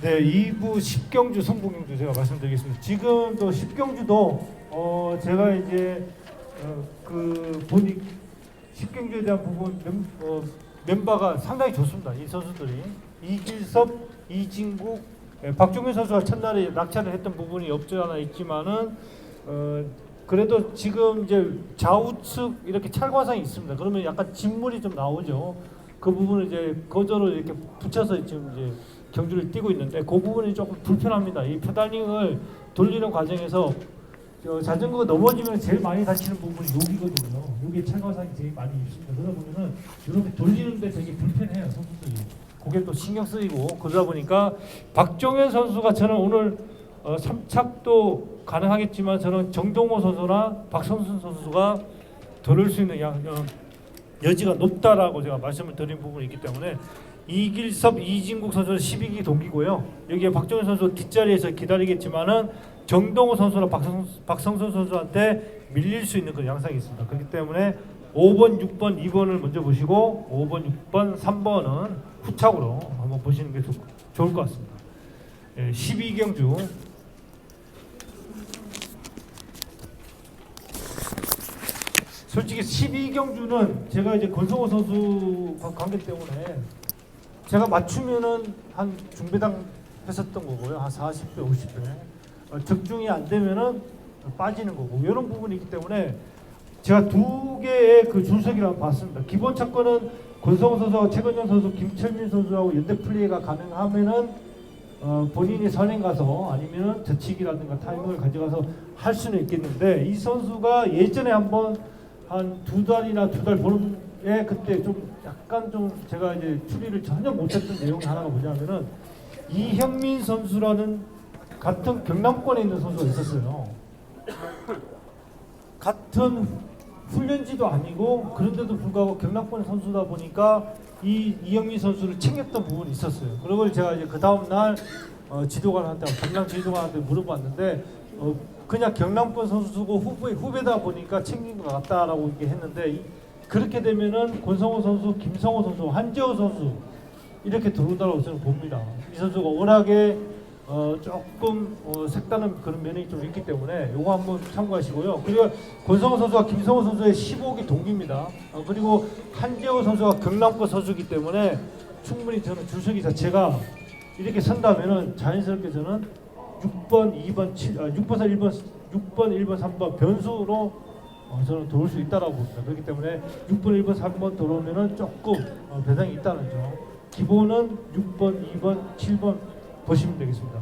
네, 2부 10경주 선봉경주 제가 말씀드리겠습니다. 지금도 10경주도 어 제가 이제 어, 그 보니 10경주에 대한 부분 멤, 어, 멤버가 상당히 좋습니다. 이 선수들이 이길섭, 이진국, 예, 박종현 선수가 첫날에 낙찰을 했던 부분이 없지 않아 있지만은 어 그래도 지금 이제 좌우측 이렇게 찰과상이 있습니다. 그러면 약간 진물이 좀 나오죠. 그 부분을 이제 거저로 이렇게 붙여서 지금 이제 경주를 뛰고 있는데 그 부분이 조금 불편합니다. 이 페달링을 돌리는 과정에서 저 자전거가 넘어지면 제일 많이 다치는 부분이 여기거든요. 여기 찰과상이 제일 많이 있습니다. 그러다 보면은 이렇게 돌리는데 되게 불편해요 선수들이. 그게 또 신경 쓰이고 그러다 보니까 박종현 선수가 저는 오늘 어, 3착도 가능하겠지만 저는 정동호 선수나 박성순 선수가 들을 수 있는 양, 어, 여지가 높다라고 제가 말씀을 드린 부분이 있기 때문에 이길섭, 이진국 선수는 12기 동기고요. 여기에 박정현 선수 뒷자리에서 기다리겠지만은 정동호 선수나 박성, 박성선 선수한테 밀릴 수 있는 그런 양상이 있습니다. 그렇기 때문에 5번, 6번, 2번을 먼저 보시고 5번, 6번, 3번은 후착으로 한번 보시는 게 좋, 좋을 것 같습니다. 예, 12경주 솔직히 12경주는 제가 이제 권성호 선수 관- 관계 때문에 제가 맞추면은 한 중배당 했었던 거고요. 한 40배, 50배. 어, 적중이 안 되면은 빠지는 거고 이런 부분이 있기 때문에 제가 두 개의 그 준석이라고 봤습니다. 기본 차권은 권성호 선수와 최건영 선수, 김철민 선수하고 연대 플레이가 가능하면은 어, 본인이 선행 가서 아니면은 저치기라든가 타이밍을 가져가서 할 수는 있겠는데 이 선수가 예전에 한번 한 두 달이나 두 달 보름 에 그때 좀 약간 좀 제가 이제 추리를 전혀 못했던 내용이 하나가 뭐냐면은 이형민 선수라는 같은 경남권에 있는 선수가 있었어요. 같은 훈련지도 아니고 그런데도 불구하고 경남권 선수다 보니까 이 이영민 선수를 챙겼던 부분이 있었어요. 그걸 제가 이제 그 다음 날 어, 지도관한테 경남 지도관한테 물어봤는데 어, 그냥 경남권 선수고 후배 후배다 보니까 챙긴 것 같다라고 이렇게 했는데 이- 그렇게 되면은 권성호 선수, 김성호 선수, 한재호 선수 이렇게 들어온다고 저는 봅니다. 이 선수가 워낙에 어, 조금 어, 색다른 그런 면이 좀 있기 때문에 요거 한번 참고하시고요. 그리고 권성호 선수와 김성호 선수의 15기 동기입니다. 어, 그리고 한재호 선수가 경남권 선수이기 때문에 충분히 저는 주석이 자체가 이렇게 선다면은 자연스럽게 저는 6번, 2번, 7, 아, 6번에서 1번, 6번, 1번, 3번 변수로 어, 저는 들어올 수 있다라고 봅니다. 그렇기 때문에 6번, 1번, 3번 들어오면은 조금 어, 배당이 있다는 점. 기본은 6번, 2번, 7번 보시면 되겠습니다.